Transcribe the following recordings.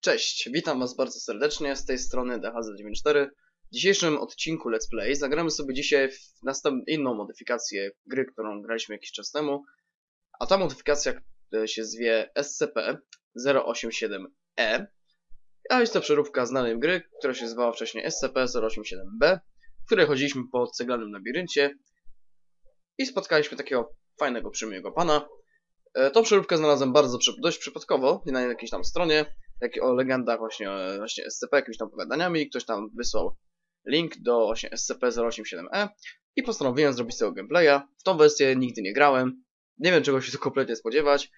Cześć, witam was bardzo serdecznie, z tej strony DHZ94. W dzisiejszym odcinku Let's Play zagramy sobie dzisiaj w inną modyfikację gry, którą graliśmy jakiś czas temu. A ta modyfikacja e, się zwie SCP-087-E. A jest to przeróbka znanej gry, która się zwała wcześniej SCP-087-B, w której chodziliśmy po ceglanym labiryncie i spotkaliśmy takiego fajnego, przymiłego pana, E, Tą przeróbkę znalazłem bardzo dość przypadkowo, na jakiejś tam stronie, jak o legendach właśnie, e, właśnie SCP, jakimiś tam opowiadaniami, ktoś tam wysłał link do właśnie SCP-087-E i postanowiłem zrobić z tego gameplaya. W tą wersję nigdy nie grałem, nie wiem czego się tu kompletnie spodziewać.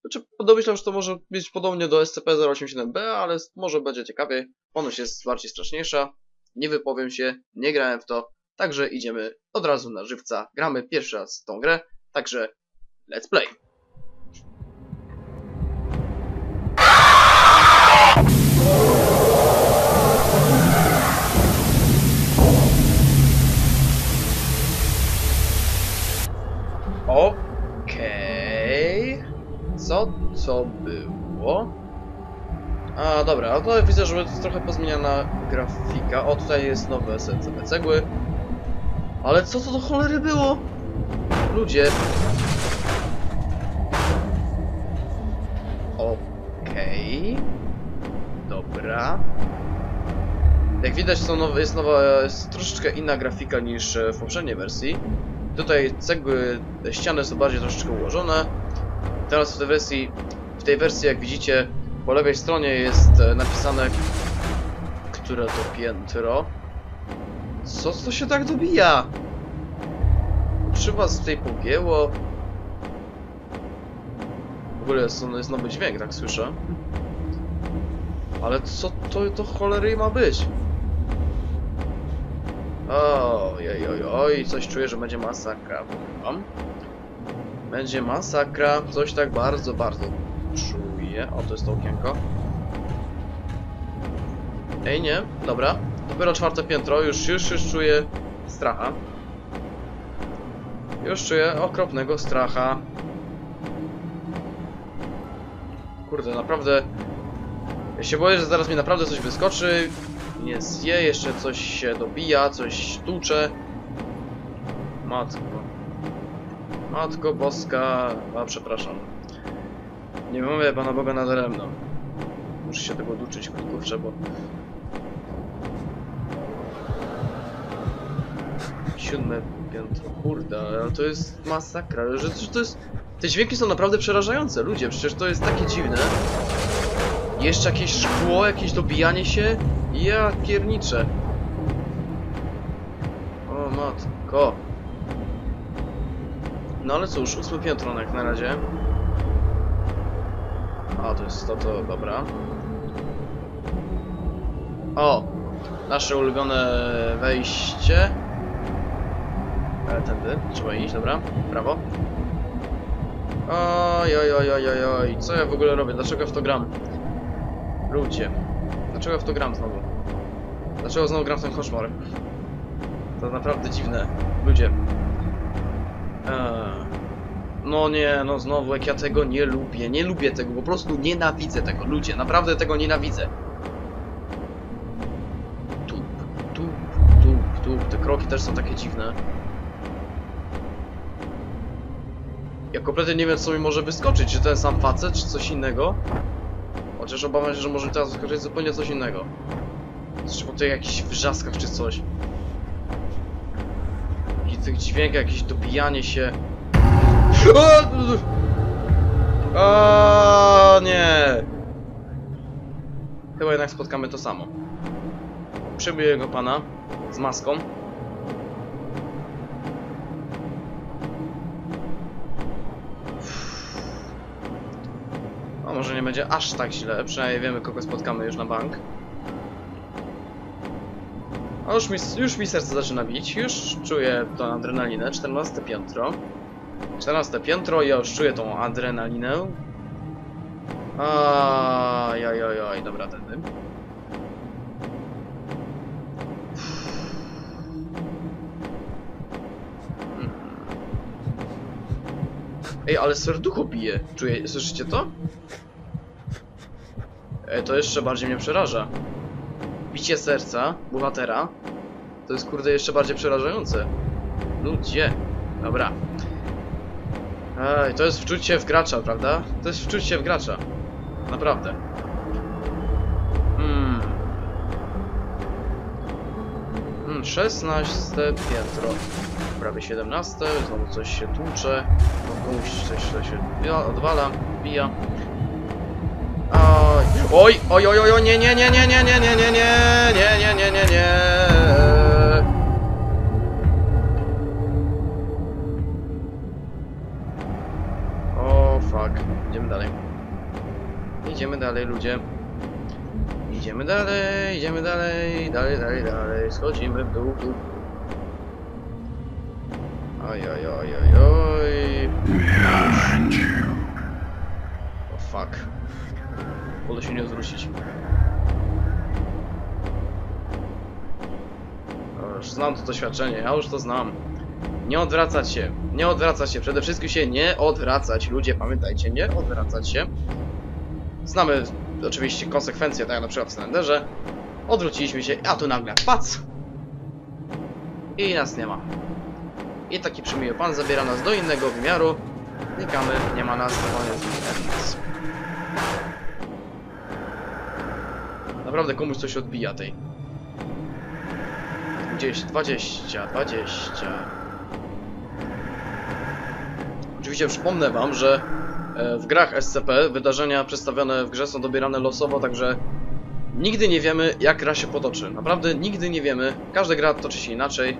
Znaczy, domyślam, że to może być podobnie do SCP-087-B, ale może będzie ciekawiej. Ponoć jest bardziej straszniejsza. Nie wypowiem się, nie grałem w to, także idziemy od razu na żywca. Gramy pierwszy raz w tą grę, także let's play. Dobra, a to widzę, że jest trochę pozmieniana grafika. O, tutaj jest nowe SCP cegły. Ale co to do cholery było? Ludzie. Okej. Dobra. Jak widać, są nowe, jest nowa, jest troszeczkę inna grafika niż e, w poprzedniej wersji. Tutaj cegły, ściany są bardziej troszeczkę ułożone. Teraz w tej wersji, w tej wersji jak widzicie, po lewej stronie jest e, napisane, które to piętro. Co to się tak dobija? Czy was tutaj pogięło? W ogóle jest, jest nowy dźwięk, tak słyszę. Ale co to, to cholery ma być? Oj, oj, oj, coś czuję, że będzie masakra. Będzie masakra, coś tak bardzo, bardzo czuję. O, to jest to okienko. Ej, nie, dobra. Dopiero czwarte piętro, już, już, już czuję stracha. Już czuję okropnego stracha. Kurde, naprawdę... Ja się boję, że zaraz mi naprawdę coś wyskoczy nie zje, jeszcze coś się dobija, coś tucze. Matko. Matko boska... A, przepraszam. Nie mówię Pana Boga nadaremno. Muszę się tego duczyć, kurczę, bo... Siódme piętro, kurde, ale to jest masakra, że, to jest... Te dźwięki są naprawdę przerażające, ludzie, przecież to jest takie dziwne. Jeszcze jakieś szkło, jakieś dobijanie się. Ja pierniczę. O matko. No ale cóż, ósmy piętro jak na razie. A, to jest to, to, dobra. O! Nasze ulubione wejście. E, tędy, trzeba iść, dobra. Prawo. Oj, oj, oj, oj, oj, oj, co ja w ogóle robię? Dlaczego w to gram? Ludzie. Dlaczego w to gram znowu? Dlaczego znowu gram w ten koszmar? To naprawdę dziwne. Ludzie. Eee. No nie, no znowu, jak ja tego nie lubię. Nie lubię tego, po prostu nienawidzę tego. Ludzie, naprawdę tego nienawidzę. Tup, tup, tup, tup. Te kroki też są takie dziwne. Ja kompletnie nie wiem, co mi może wyskoczyć. Czy ten sam facet, czy coś innego? Chociaż obawiam się, że może teraz wyskoczyć zupełnie coś innego. Po tych jakichś wrzaskach czy coś. I tych dźwiękach, jakieś dobijanie się. O nie! Chyba jednak spotkamy to samo. Przebiję go pana z maską. A może nie będzie aż tak źle, przynajmniej wiemy kogo spotkamy już na bank. A już mi, już mi serce zaczyna bić, już czuję tą adrenalinę, 14 piętro. 14 piętro, ja już czuję tą adrenalinę. Ajajajaj, aj, aj, dobra, tędy. Ej, ale serducho bije. Czuję, słyszycie to? E, to jeszcze bardziej mnie przeraża. Bicie serca bohatera to jest kurde jeszcze bardziej przerażające. Ludzie. Dobra. Ej, to jest wczucie w gracza, prawda? To jest wczucie w gracza. Naprawdę. Hmm. Hmm, 16 piętro. Prawie 17. Znowu coś się tłucze. No, Komuś coś, się odwala, bija. Oj, oj, oj, oj, oj, nie, nie, nie, nie, nie, nie, nie, nie, nie, nie, nie, nie, nie, nie. Idziemy dalej. Idziemy dalej, ludzie. Idziemy dalej, idziemy dalej, dalej, dalej, dalej. Schodzimy w dół, dół. Oj, oj, oj, oj, oj. O, fuck. Wolę się nie zwrócić. O, Już znam to doświadczenie, ja już to znam. Nie odwracać się, nie odwracać się, przede wszystkim się nie odwracać. Ludzie, pamiętajcie, nie odwracać się. Znamy oczywiście konsekwencje, tak jak na przykład w Slenderze. Odwróciliśmy się, a tu nagle pac! I nas nie ma. I taki przymiły pan zabiera nas do innego wymiaru. Klikamy, nie ma nas, koniec, koniec. Naprawdę komuś coś odbija tej. Gdzieś 20, 20. Oczywiście przypomnę wam, że e, w grach SCP wydarzenia przedstawione w grze są dobierane losowo, także nigdy nie wiemy jak gra się potoczy. Naprawdę nigdy nie wiemy. Każda gra toczy się inaczej.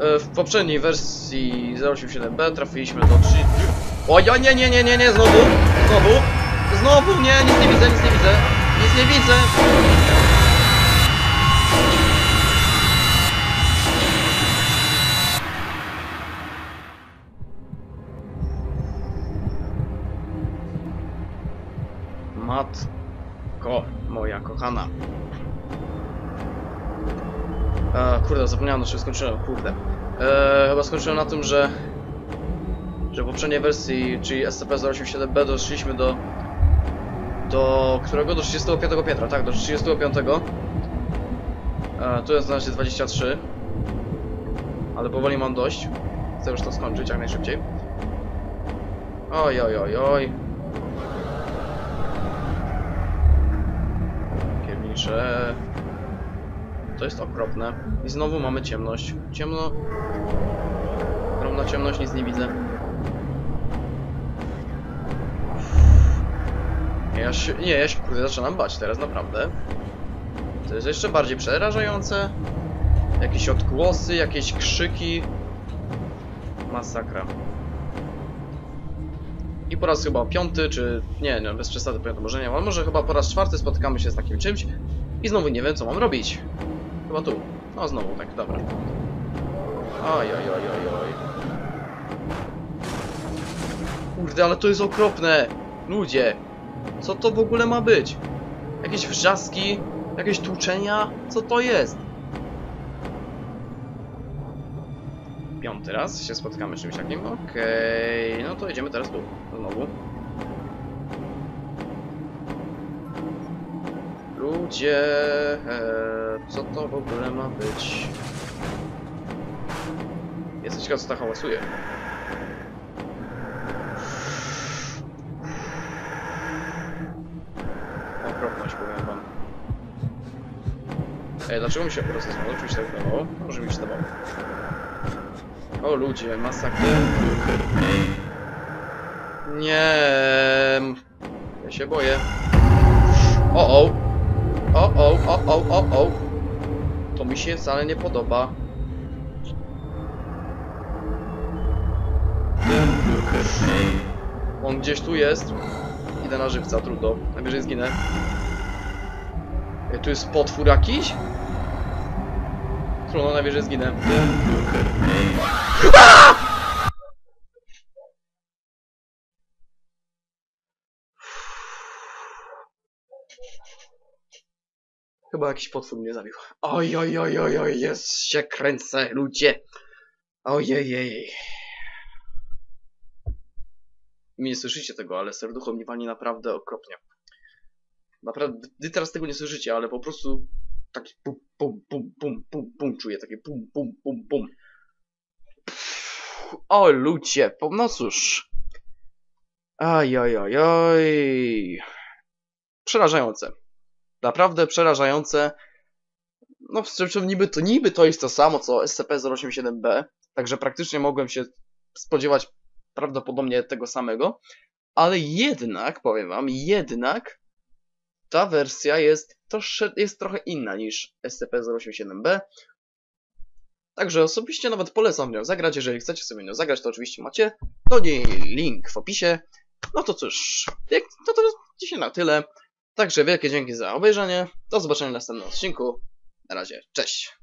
E, W poprzedniej wersji 087B trafiliśmy do 3... O nie, nie, nie, nie, nie, znowu! Znowu! Znowu nie, nic nie widzę, nic nie widzę! Nic nie widzę! Matko moja kochana. E, kurde, zapomniałem na skończyłem, kurde. E, chyba skończyłem na tym, że że w poprzedniej wersji, czyli SCP-087B doszliśmy do do którego? Do 35 piętra, tak, do 35. E, tu jest na razie 23. Ale powoli mam dość. Chcę już to skończyć jak najszybciej. Oj, oj, oj, oj. Piernicze. To jest okropne. I znowu mamy ciemność. Ciemno. Ogromna ciemność, nic nie widzę. Ja się, nie, ja się kurde zaczynam bać teraz, naprawdę. To jest jeszcze bardziej przerażające. Jakieś odgłosy, jakieś krzyki. Masakra. I po raz chyba piąty, czy... Nie, nie, bez przesady piąty może nie, ale może chyba po raz czwarty spotykamy się z takim czymś i znowu nie wiem, co mam robić. Chyba tu. No znowu, tak, dobra. Oj, oj, oj, oj, oj. Kurde, ale to jest okropne! Ludzie! Co to w ogóle ma być? Jakieś wrzaski? Jakieś tłuczenia? Co to jest? Piąty raz się spotkamy z czymś takim. Okej, no to idziemy teraz tu. Znowu. Ludzie, e, co to w ogóle ma być? Jestem ciekaw, co to hałasuje. Okropność, powiem wam. Ej, dlaczego mi się rozesłało? Czy mi się tak wydawało? Może mi się wydawało. O ludzie, masakra. Nie. Ja się boję. O o. O o, o o, o o. To mi się wcale nie podoba. On gdzieś tu jest. Idę na żywca, trudno. Najwyżej zginę. Ej, tu jest potwór jakiś? Trudno, najwyżej zginę. Chyba jakiś potwór mnie zabił. Oj, oj, oj, oj, oj, jest się kręcę, ludzie. Ojej. Nie słyszycie tego, ale serducho mi wali naprawdę okropnie. Naprawdę, wy teraz tego nie słyszycie, ale po prostu taki pum, pum, pum, pum, pum, pum czuję, takie pum, pum, pum, pum. O ludzie, no cóż. Aj, aj, aj, aj. Przerażające. Naprawdę przerażające. No, w czym niby to, niby to jest to samo co SCP-087B, także praktycznie mogłem się spodziewać prawdopodobnie tego samego, ale jednak, powiem wam, jednak ta wersja jest, trosze, jest trochę inna niż SCP-087B. Także osobiście nawet polecam nią zagrać. Jeżeli chcecie sobie nią zagrać, to oczywiście macie do niej link w opisie. No to cóż, no to dzisiaj na tyle. Także wielkie dzięki za obejrzenie. Do zobaczenia w następnym odcinku. Na razie, cześć.